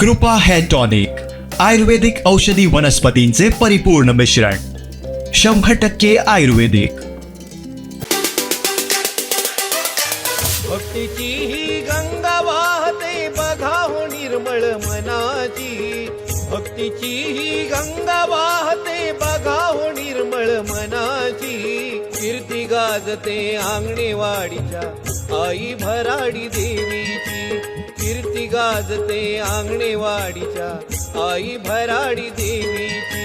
कृपा hair tonic आयुर्वेदिक औषधी वनस्पतींचे परिपूर्ण मिश्रण शंभर टक्के आयुर्वेदिक. भक्तीची ही गंगा वाहते बघा हो निर्मळ मनाची. भक्तीची ही गंगा वाहते बघा हो निर्मळ मनाची. कीर्ती गाजते आंगणेवाडीच्या आई भराडी देवीची. कीर्ती गाजते आंगणेवाडीच्या आई भराडी देवीची.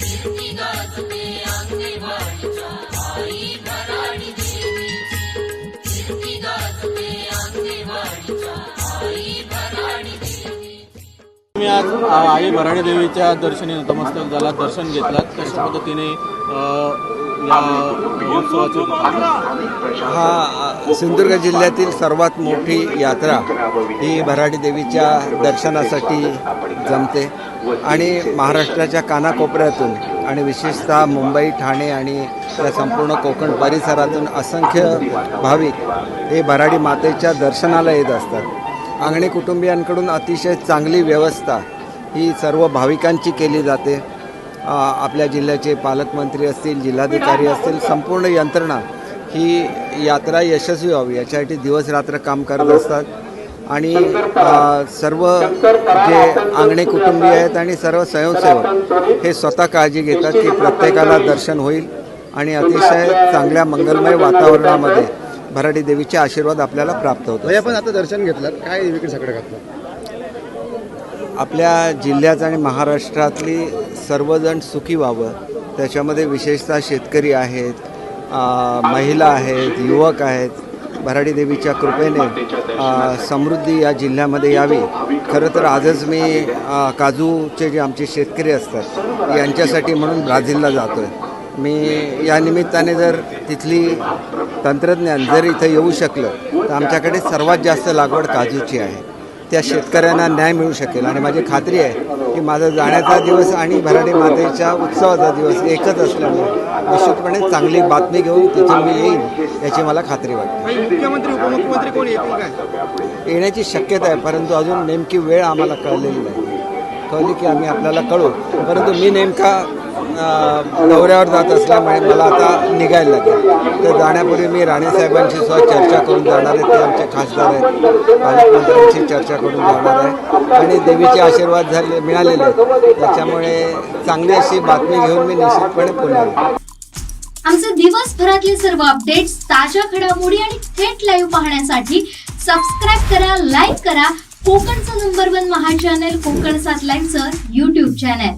कीर्ती गाजते अंगणेवाडीच्या आई भराडी देवीची. कीर्ती गाजते अंगणेवाडीच्या आई भराडी देवीची. मी आज आई भराडी देवीच्या दर्शनी नतमस्तक झाला दर्शन घेतलात. कशा पद्धतीने या हा सिंधुदुर्ग जिल्ह्यातील सर्वात मोठी यात्रा ही भराडी देवीच्या दर्शनासाठी जमते. आणि महाराष्ट्राच्या कानाकोपऱ्यातून आणि विशेषतः मुंबई ठाणे आणि या संपूर्ण कोकण परिसरातून असंख्य भाविक हे भराडी मातेच्या दर्शनाला येत असतात. आंगणे कुटुंबियांकडून अतिशय चांगली व्यवस्था ही सर्व भाविकांची केली जाते. आपल्या जिल्ह्याचे पालकमंत्री असतील जिल्हाधिकारी असतील संपूर्ण यंत्रणा ही यात्रा यशस्वी व्हावी. याच्यासाठी दिवस रात्र काम करत असतात. आणि सर्व जे आंगणे कुटुंबीय आहेत आणि सर्व स्वयंसेवक हे स्वतः काळजी घेतात की प्रत्येकाला दर्शन होईल आणि अतिशय चांगल्या मंगलमय वातावरणामध्ये भराडी देवीचे आशीर्वाद आपल्याला प्राप्त होतो आपण आता दर्शन घेतलं. काय सगळं घातलं? आपल्या जिल्ह्यात आणि महाराष्ट्रातली सर्वजण सुखी व्हावं. त्याच्यामध्ये विशेषतः शेतकरी आहेत महिला आहेत युवक आहेत. भराडी देवीच्या कृपेने समृद्धी या जिल्ह्यामध्ये यावी. खरं तर आजच मी काजूचे जे आमचे शेतकरी असतात यांच्यासाठी म्हणून ब्राझीलला जातो आहे मी या निमित्ताने जर तिथली तंत्रज्ञान जर इथं येऊ शकलं तर आमच्याकडे सर्वात जास्त लागवड काजूची आहे. त्या शेतकऱ्यांना न्याय मिळू शकेल. आणि माझी खात्री आहे की माझा जाण्याचा दिवस आणि भराडी मातेच्या उत्सवाचा दिवस एकच असल्यामुळे निश्चितपणे चांगली बातमी घेऊन तिथून मी येईन याची मला खात्री वाटते. मुख्यमंत्री उपमुख्यमंत्री कोण येतील येण्याची शक्यता आहे परंतु अजून नेमकी वेळ आम्हाला कळलेली नाही. कळली की आम्ही आपल्याला कळू परंतु मी नेमका दौऱ्यावर जात असल्यामुळे मला आता निघायला लागेल. तर जाण्यापूर्वी मी राणेसाहेबांशी सुद्धा चर्चा करून जाणार आहे. ते आमचे खासदार आहेत. पालकमंत्र्यांशी चर्चा करून जाणार आहे. आणि देवीचे आशीर्वाद झाले मिळालेले आहेत. त्याच्यामुळे चांगली अशी बातमी घेऊन मी निश्चितपणे पुण्याला आमचे दिवसभरातले सर्व अपडेट्स ताज्या घडामोडी आणि थेट लाईव्ह पाहण्यासाठी सबस्क्राईब करा लाईक करा. कोकणचं नंबर वन महा चॅनल कोकण सात लाईव्हचं युट्यूब चॅनल